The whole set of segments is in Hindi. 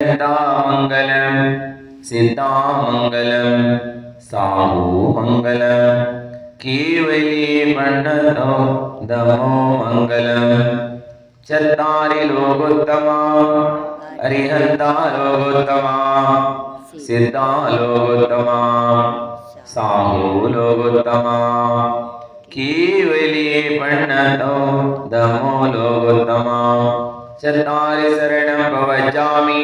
மங்கலம் சிந்தாமங்கலம் சாஹூமங்கலம் கீவலி மண்டலோ தமோ மங்கலம் சத்தாரி லோகோத்தமா ஹரிஹந்தா லோகோத்தமா சித்தா லோகோத்தமா சாஹூ லோகோத்தமா. கீவலி மண்டலோ தமோ லோகோத்தமா. சத்தாரி சரணம் शरणं भवजामि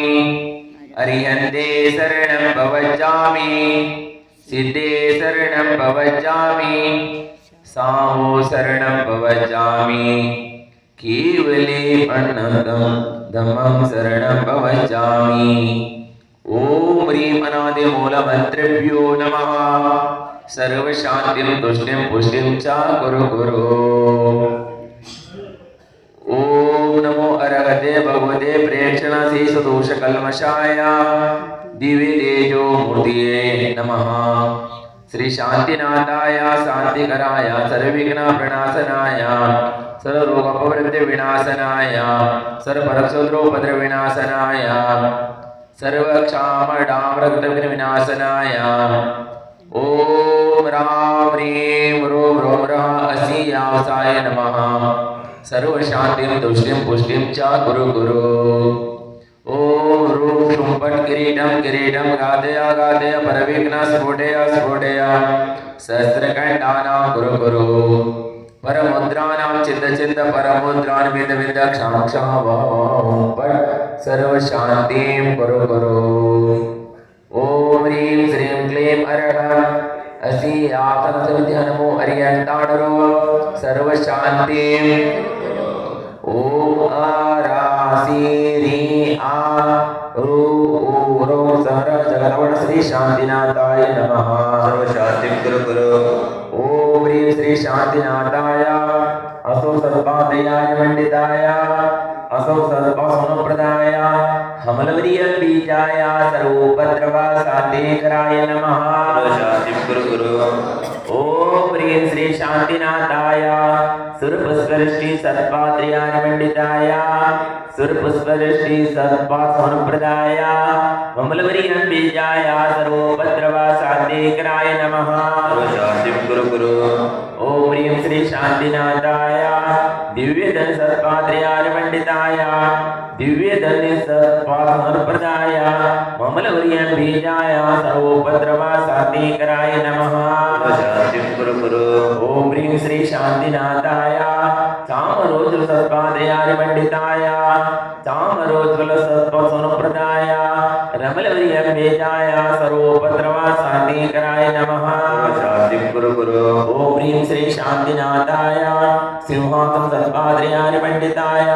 अरिहन्ते शरणं भवजामि सिद्धे शरणं भवजामि साहु शरणं भवजामि केवले पण्णतं धम्मं शरणं भवजामि ॐ ह्रीं अनादिमूलमन्त्रेभ्यो नमः सर्वशान्तिं तुष्टिं पुष्टिं च कुरु कुरु अरहते भगवते प्रेक्षणशीषदोषकल्मषाय दिव्य तेजो मूर्तिये नमः। श्री शांतिनाथाय शांतिकराय सर्वविघ्नप्रणाशनाय, सर्वरोगपवृत्तिविनाशनाय सर्वपरक्षोद्रोपद्रविनाशनाय सर्वक्षामडामृतविनाशनाय ॐ राम ह्रीं ह्रूं ह्रूं रः असि यावसाय नमः। सर्वशान्तिं तुष्टिं पुष्टिं च गुरु गुरु ॐ ह्रूं ह्रूं पट् किरीटं किरीटं गादय गादय परविघ्न स्फोटय स्फोटय सहस्रकण्ठानां गुरु गुरु परमुद्राणां चित्त चित्त परमुद्रान् विद विद क्षां क्षां वां पट् सर्वशान्तिं गुरु गुरु ॐ ह्रीं श्रीं क्लीं अरह असि आतनसमिति नमो अरियन्ताडरो सर्वशान्तिं ॐ आरासीरी आ रू ऊ रो सर जगदवण श्री शान्तिनाथाय नमः। सर्वशान्तिं कुरु कुरु ॐ ह्रीं श्री शान्तिनाथाय असौ सर्वादयाय मण्डिताय। असौ सर्वसुनप्रदाय हमलवरीयं बीजाय नमः। सर्वशान्तिं कुरु कुरु ॐ ह्रीं श्री शान्तिनाथाय सुरपुष्पवृष्टि सत्पात्र्याय मण्डिताय सुरपुष्पवृष्टि सत्पासुनप्रदाय ममलवरीयं बीजाय सर्वोपद्रवा सातेकराय नमः। सर्वशान्तिं कुरु कुरु। ॐ ह्रीं श्री शान्तिनाथाय दिव्यधन सत्पात्र्याय मण्डिताय दिव्यधन सत्पासुनप्रदाय ममलवरीयं बीजाय सर्वोपद्रवा सातेकराय नमः सर्वशान्तिं ఓం హ్రీం శ్రీ శాంతినాథాయ. చామరోజుల సత్పాదయారి పండితాయ. చామరోజుల సత్వ సునప్రదాయ రమలవరియం వేదాయ సర్వోపద్రవా శాంతికరాయ నమః. శాంతి గురు గురు ఓం హ్రీం శ్రీ శాంతినాథాయ. సింహాసన సత్పాదయారి పండితాయ.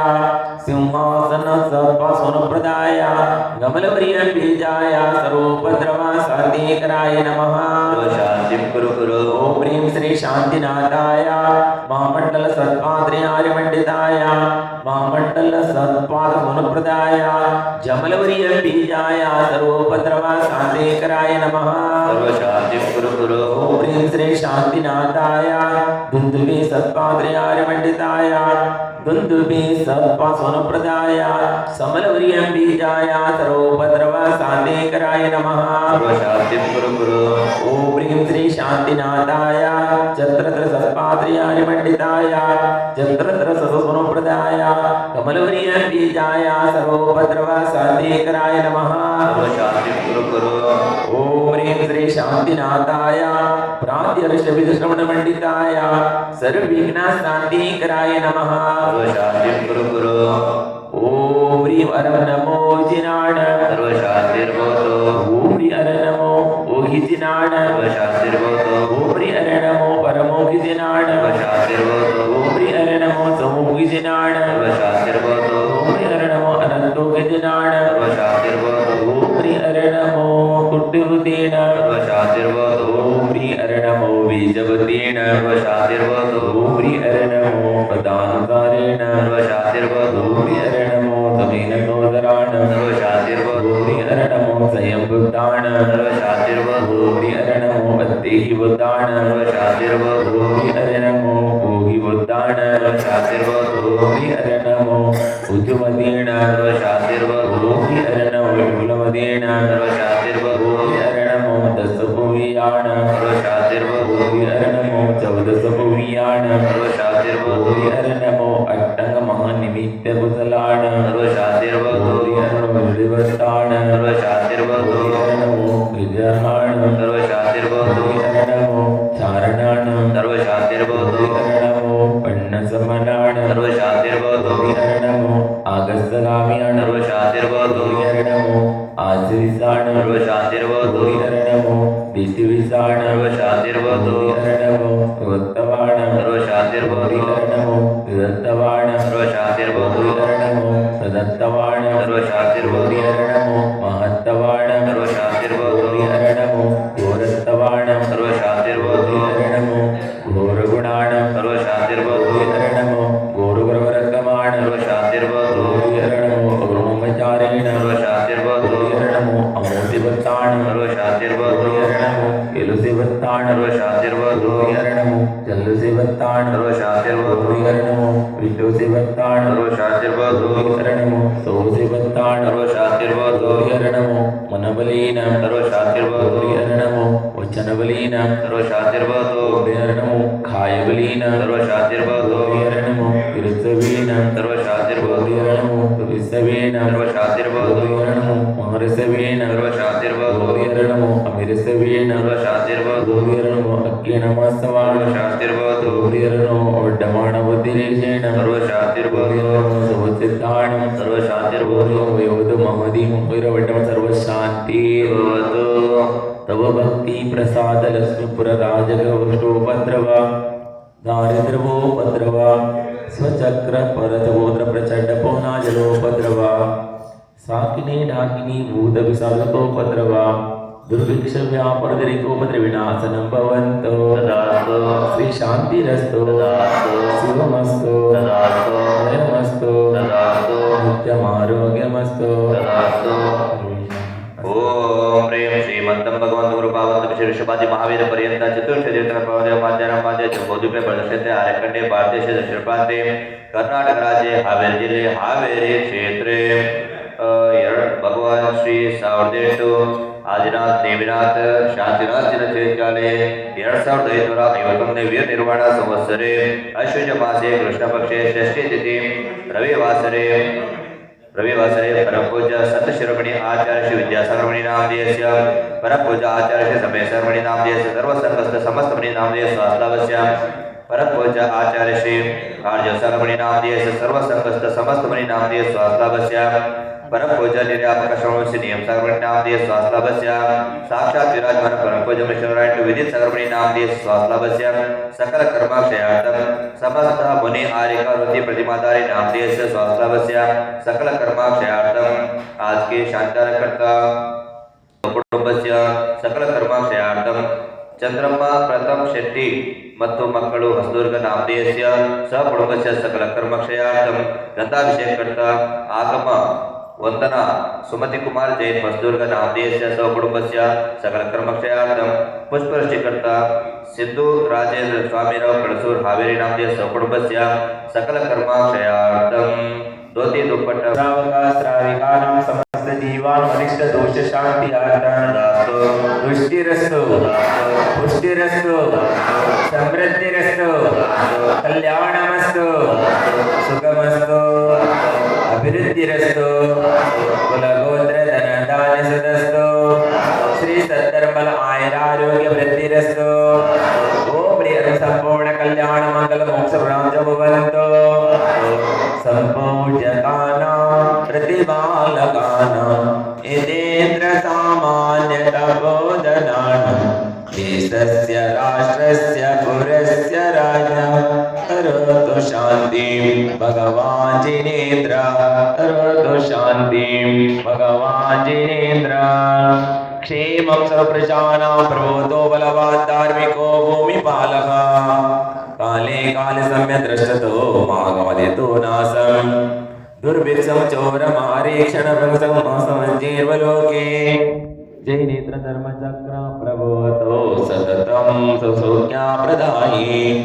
సింహాసన సత్వ సునప్రదాయ గమలవరియం వేదాయ సర్వోపద్రవా శాంతికరాయ నమః. శాంతి గురు గురు ఓం హ్రీం शान्तिनाथाय महामण्डल सत्पात्र्याय मण्डिताय महामण्डल सत्पाद गुणप्रदाय जमलवर्य बीजाय सर्वोपद्रवा शान्तिकराय नमः सर्वशान्तिं कुरु कुरु ॐ ह्रीं श्री शान्तिनाथाय दुन्दुभि सत्पात्र्याय मण्डिताय दुन्दुभि सत्पासुनप्रदाय समलवर्यं बीजाय सर्वोपद्रवा शान्तिकराय नमः। सर्वशान्तिं कुरु कुरु। ॐ ह्रीं श्री शान्तिनाथाय चत्रत्र सत्पात्र्याय मण्डिताय चत्रत्र सदसुनप्रदाय कमलवर्यं बीजाय सर्वोपद्रवा शान्तिकराय नमः। सर्वशान्तिं कुरु कुरु। ॐ ह्रीं श्री शान्तिनाथाय प्रात्यर्षविधश्रवणमण्डिताय सर्वविघ्नशान्तिकराय नमः। सर्वशान्तिं कुरु कुरु। ஓரி வரம் நமோ ஜினான சர்வசாஸ்திர்போதோ. ஓரி அர நமோ ஓகி ஜினான சர்வசாஸ்திர்போதோ. ஓரி அர நமோ பரமோகி ஜினான சர்வசாஸ்திர்போதோ. ஓரி அர நமோ சமோகி ஜினான சர்வசாஸ்திர்போதோ. ஓரி அர நமோ அனந்தோகி ஜினான சர்வசாஸ்திர்போதோ. ஓரி அர நமோ குட்டிருதேன சர்வசாஸ்திர்போதோ. ஓரி அர நமோ வீஜபதேன ஓரி அர நமோ பதான ദേഹി ഒത്താണ് ചാതിർവ ഭൂമി അരണമോ ഭൂഹി ഒത്താണ് ചാതിർവ ഭൂമി അരണമോ ഉദ്യമദീണാർവ ചാതിർവ ഭൂമി അരണമോ കുലമദീണാർവ ചാതിർവ അട്ടംഗ മഹാനിമിത്ത കുസലാണ് ചാതിർവ ഭൂമി അരണമോ വിദ്യാഹാരണം സർവശാന്തിർഭവതു ശരണമോ ചാരണാണം സർവശാന്തിർഭവതു ശരണമോ പണ്ണസമനാണ്. സർവശാന്തിർഭവതു ब्रह्मचारेण सर्वशान्तिर्बभूः नमो अमोदिवत्ताण चल्लुसिवत्ताण सर्वशान्तिर्बभूः नमो विष्णुसिवत्ताण सर्वशान्तिर्बभूः नमो सोसिवत्ताण सर्वशान्तिर्बभूः नमो मनबलीन सर्वशान्तिर्बभूः वचनबलीन नमो खायबलीन सर्वशान्तिर्बभूः नमो ಓದಿಯರಣಮು ಕುರಿಸವೇನ ಸರ್ವಶಾತಿರ್ಬೋದು ಓದಿಯರಣಮು ಮಹರಿಸವೇನ ಸರ್ವಶಾತಿರ್ಬೋದು ಓದಿಯರಣಮು ಅಮಿರಿಸವೇನ? ಸರ್ವಶಾತಿರ್ಬೋದು ಓದಿಯರಣಮು ಅಕ್ಕಿಣ ಮಾಸವಾಣ ಶಾತಿರ್ಬೋದು ಓದಿಯರಣು ಒಡ್ಡಮಾಣ ಬುದ್ಧಿರೇಷೇಣ ಸರ್ವಶಾತಿರ್ಬೋದು ಸರ್ವಸಿದ್ಧಾಣ ಸರ್ವಶಾತಿರ್ಬೋದು ಯೋದು ಮಮದಿ ಮುಹಿರವಡ್ಡಮ ಸರ್ವಶಾಂತಿ? ಭವತು ತವ ಭಕ್ತಿ ಪ್ರಸಾದ ಲಕ್ಷ್ಮೀಪುರ ರಾಜಗೌಷ್ಟೋಪದ್ರವ ದಾರಿದ್ರ್ವೋಪದ್ರವ स्वचक्र परतगोत्र प्रचंड पौना जलोपद्रवा साकिनी ढाकिनी भूत विषादकोपद्रवा दुर्भिक्ष व्यापरदरितोपद्रविनाशनं भवन्तो श्री शान्तिरस्तु शिवमस्तु अयमस्तु नित्यमारोग्यमस्तु। ओम प्रेम श्रीमंतम भगवंत गुरुपावंत विश्व विश्वपादि महावीर पर्यंत चतुर्थ चेतन पवदेव माध्यम पाद्य जम्बोदीपे प्रदर्शित आरेखंडे भारतीय दक्षिण प्रांते कर्नाटक राज्य हावेरी ज़िले हावेरी क्षेत्रे। भगवान श्री ಸಾವಿರದೆಂಟು ಆದಿನಾಥ್ ನೇಮಿನಾಥ್ ಶಾಂತಿನಾಥಿನ ಚೇತಾಲೆ ಎರಡ್ ಸಾವಿರದ ಐನೂರ ಐವತ್ತೊಂದನೇ ವೀರ ನಿರ್ವಹಣಾ ಸಂವತ್ಸರೆ ಅಶ್ವಜ ಮಾಸೆ ಕೃಷ್ಣ ಪಕ್ಷೆ ಷಷ್ಠಿ ತಿಥಿ ರವಿವಾಸರೆ रविवासरे परमपूज्य संत आचार्य श्री विद्यासागर मणि नामधेयस्य, परमपूज्य आचार्य श्री समय मणि नामधेयस्य सर्वसंगस्त समस्त मणि नामधेय स्वास्थ्यवस्य, परमपूज्य आचार्य श्री आर्यसागर मणि नामधेयस्य सर्वसंगस्त समस्त मणि नामधेय स्वास्थ्यवस्य परमपूज्य निर्यापक श्रवणस्य नियम सागर मणि नामधेय स्वास्थ्यवस्य साक्षात् विराजमान परमपूज्य मिश्रनारायण विदित सागर मणि नामधेय स्वास्थ्यवस्य सकल कर्माक्षयार्थम समस्त मुनि आर्यका वृत्ति प्रतिमाधारी नामधेयस्य स्वास्थ्यवस्य सकल कर्माक्षयार्थम आज के शांतारकर्ता ಕುಟುಂಬಸ್ಯ ಸಕಲ ಕರ್ಮಾಕ್ಷಯಾರ್ಥಂ ಚಂದ್ರಮ್ಮ ಪ್ರಥಮ್ ಶೆಟ್ಟಿ ಮತ್ತು ಮಕ್ಕಳು ಹೊಸದುರ್ಗ ನಾಮಧೇಯಸ್ಯ ಸಹ ಕುಟುಂಬಸ್ಯ ಸಕಲ ಕರ್ಮಕ್ಷಯಾರ್ಥಂ ಗ್ರಂಥಾಭಿಷೇಕರ್ತ ಆಗಮ వందన సుమతి కుమార్ జైన్ మస్దూర్గన్ ఆంధ్రదేశ స్వకుటుంబస్య సకల కర్మక్షయార్థం పుష్పవృష్టికర్త సిద్ధు రాజేంద్ర స్వామిరావు కడసూర్ హావేరి నామదేశ స్వకుటుంబస్య సకల కర్మక్షయార్థం ధోతి దుప్పట్ట శ్రావికానం సమస్త జీవాన్ అనిష్ట దోష శాంతి ఆర్థాస్తు రుష్టిరస్తు పుష్టిరస్తు సమృద్ధిరస్తు కళ్యాణమస్తు సుఖమస్తు అభివృద్ధిరస్తు तपोधनानां देशस्य, राष्ट्रस्य पुरस्य राज्ञा। करोतु शान्तिं भगवान् जिनेन्द्र। करोतु शान्तिं भगवान् जिनेन्द्र। क्षेमं सर्वप्रजानां प्रबोधो बलवान् धार्मिको भूमिपालः। काले काले सम्यक् द्रष्टतो मागमदितो नासम्। दुर्भिक्षं चोरमारीक्षणभङ्गसंजीर्वलोके जैनेत्र धर्मचक्र प्रभवतो सततं सुसौज्ञाप्रदायी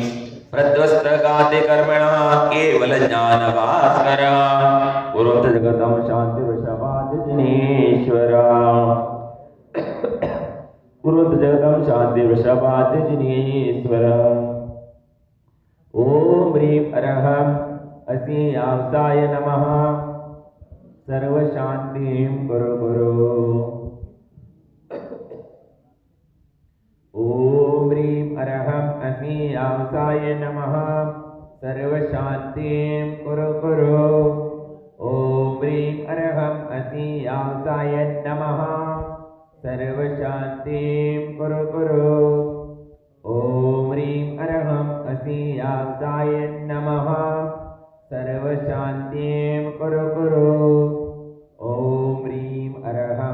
प्रध्वस्त्रगाति कर्मणा केवल ज्ञानभास्कर पुरुत जगतं शान्तिवृषभाति जिनेश्वरा कुरुत जगदम शांति वृषभाद्य जिनेश्वर ओम ह्रीं अरहम असी आवसाय नमः। सर्व शांतिं कुरु कुरु। ॐ ह्रीं अरहं असी आवसाय नमः। सर्वशान्तिं कुरु कुरु। ॐ ह्रीं अरहं असी आवसाय नमः। सर्वशान्तिं कुरु कुरु। ॐ ह्रीं अरहं असी आवसाय नमः। सर्वशान्तिं कुरु कुरु। ॐ ह्रीं अरहं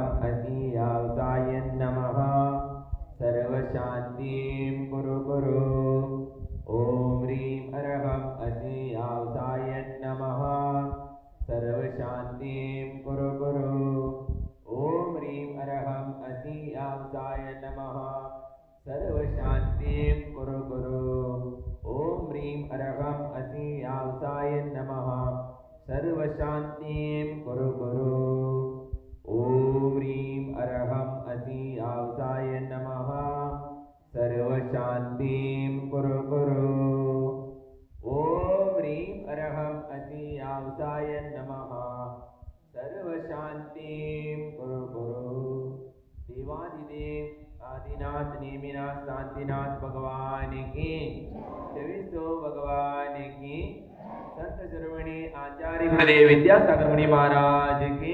अरहं असी आवसाय नमः। सर्वशान्तिं कुरु कुरु। ॐ ह्रीं अरहं असी आवसाय नमः। सर्वशान्तिं कुरु कुरु। ॐ ह्रीं अरहं असी आवसाय नमः। सर्वशान्तिं कुरु कुरु। देवादिदेव, आदिनाथ, नेमिनाथ शांतिनाथ भगवान की శ్రవణి ఆచార్య విద్యాసాగర్ ముని మహారాజ్ కి